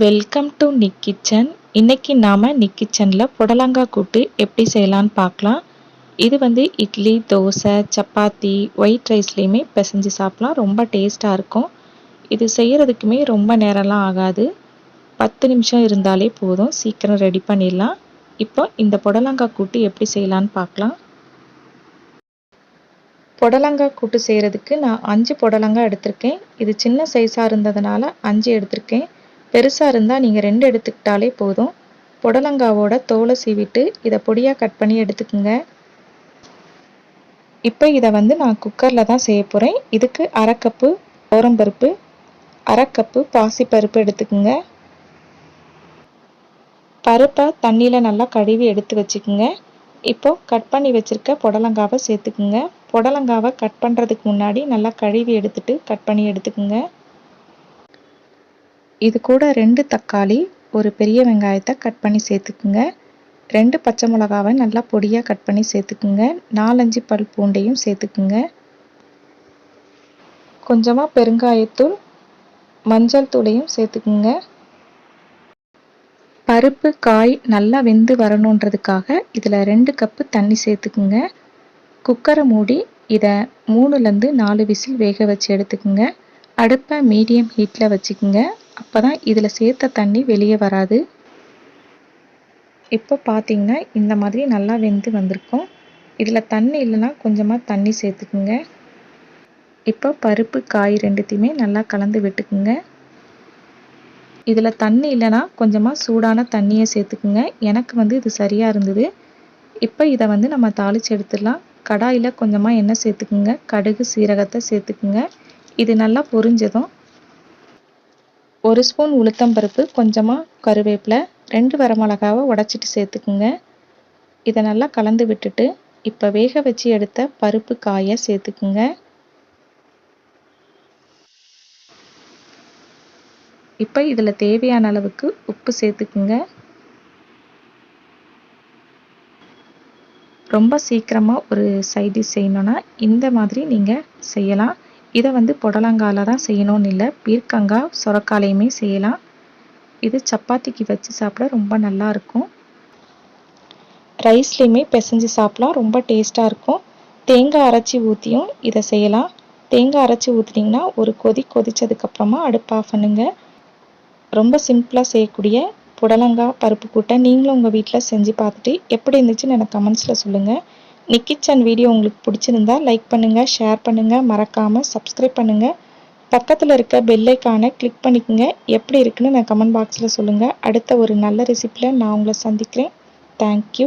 Welcome to Nick kitchen இன்னைக்கு நாம் நிக் கிச்சனில் புடலங்காய் கூட்டு எப்படி செய்யலான்னு பார்க்கலாம். இது வந்து இட்லி தோசை சப்பாத்தி ஒயிட் ரைஸ்லேயுமே பிசைஞ்சு சாப்பிட்லாம். ரொம்ப டேஸ்ட்டாக இருக்கும். இது செய்கிறதுக்குமே ரொம்ப நேரம்லாம் ஆகாது. பத்து நிமிஷம் இருந்தாலே போதும். சீக்கிரம் ரெடி பண்ணிடலாம். இப்போ இந்த புடலங்காய் கூட்டு எப்படி செய்யலான்னு பார்க்கலாம். புடலங்காய் கூட்டு செய்கிறதுக்கு நான் அஞ்சு புடலங்காய் எடுத்திருக்கேன். இது சின்ன சைஸாக இருந்ததுனால அஞ்சு எடுத்திருக்கேன். பெருசாக இருந்தால் நீங்கள் ரெண்டு எடுத்துக்கிட்டாலே போதும். புடலங்காவோட தோலை சீவிட்டு இதை பொடியாக கட் பண்ணி எடுத்துக்கோங்க. இப்போ இதை வந்து நான் குக்கரில் தான் செய்ய போகிறேன் இதுக்கு அரை கப்பு ஓரம்பருப்பு அரை கப்பு பாசிப்பருப்பு எடுத்துக்கோங்க. பருப்பை தண்ணியில் நல்லா கழுவி எடுத்து வச்சுக்கோங்க. இப்போது கட் பண்ணி வச்சுருக்க புடலங்காவை சேர்த்துக்குங்க. புடலங்காவை கட் பண்ணுறதுக்கு முன்னாடி நல்லா கழுவி எடுத்துட்டு கட் பண்ணி எடுத்துக்குங்க. இது கூட ரெண்டு தக்காளி ஒரு பெரிய வெங்காயத்தை கட் பண்ணி சேர்த்துக்குங்க. ரெண்டு பச்சை மிளகாவை நல்லா பொடியாக கட் பண்ணி சேர்த்துக்குங்க. நாலஞ்சு பல் பூண்டையும் சேர்த்துக்குங்க. கொஞ்சமாக பெருங்காயத்தூள் மஞ்சள் தூளையும் சேர்த்துக்குங்க. பருப்பு காய் நல்லா வெந்து வரணுன்றதுக்காக இதில் ரெண்டு கப்பு தண்ணி சேர்த்துக்குங்க. குக்கரை மூடி இதை மூணுலேருந்து நாலு விசில் வேக வச்சு எடுத்துக்குங்க. அடுப்பை மீடியம் ஹீட்டில் வச்சுக்குங்க. அப்போ தான் இதில் சேர்த்த தண்ணி வெளியே வராது. இப்போ பார்த்தீங்கன்னா இந்த மாதிரி நல்லா வெந்து வந்திருக்கும். இதில் தண்ணி இல்லைன்னா கொஞ்சமாக தண்ணி சேர்த்துக்குங்க. இப்போ பருப்பு காய் ரெண்டுத்தையுமே நல்லா கலந்து விட்டுக்குங்க. இதில் தண்ணி இல்லைன்னா கொஞ்சமாக சூடான தண்ணியை சேர்த்துக்குங்க. எனக்கு வந்து இது சரியாக இருந்தது. இப்போ இதை வந்து நம்ம தாளித்து எடுத்துடலாம். கடாயில் கொஞ்சமாக எண்ணெய் சேர்த்துக்குங்க. கடுகு சீரகத்தை சேர்த்துக்குங்க. இது நல்லா பொரிஞ்சதும் ஒரு ஸ்பூன் உளுத்தம்பருப்பு கொஞ்சமாக கருவேப்பிலை ரெண்டு வரமிளகாவை உடச்சிட்டு சேர்த்துக்குங்க. இதை நல்லா கலந்து விட்டுட்டு இப்போ வேக வச்சு எடுத்த பருப்பு காயை சேர்த்துக்குங்க. இப்போ இதில் தேவையான அளவுக்கு உப்பு சேர்த்துக்குங்க. ரொம்ப சீக்கிரமாக ஒரு சைடிஷ் செய்யணுன்னா இந்த மாதிரி நீங்கள் செய்யலாம். இதை வந்து புடலங்கால தான் செய்யணும்னு இல்லை. பீர்க்கங்காய் சுரக்காலையுமே செய்யலாம். இது சப்பாத்திக்கு வச்சு சாப்பிட ரொம்ப நல்லாயிருக்கும் ரைஸ்லேயுமே பிசைஞ்சு சாப்பிடலாம். ரொம்ப டேஸ்ட்டாக இருக்கும். தேங்காய் அரைச்சி ஊற்றியும் இதை செய்யலாம். தேங்காய் அரைச்சி ஊற்றினீங்கன்னா ஒரு கொதி கொதித்ததுக்கப்புறமா அடுப்பு ஆஃப் பண்ணுங்கள் ரொம்ப சிம்பிளாக செய்யக்கூடிய புடலங்காய் பருப்பு கூட்டை நீங்களும் உங்கள் வீட்டில் செஞ்சு பார்த்துட்டு எப்படி இருந்துச்சுன்னு எனக்கு கமெண்ட்ஸில் சொல்லுங்கள் நிக்கிச்சன் வீடியோ உங்களுக்கு பிடிச்சிருந்தா லைக் பண்ணுங்கள் ஷேர் பண்ணுங்கள் மறக்காமல் சப்ஸ்கிரைப் பண்ணுங்கள் பக்கத்தில் இருக்க பெல்லைக்கான கிளிக் பண்ணிக்கோங்க. எப்படி இருக்குன்னு நான் கமெண்ட் பாக்ஸில் சொல்லுங்கள் அடுத்த ஒரு நல்ல ரெசிப்பியில் நான் உங்களை சந்திக்கிறேன். தேங்க்யூ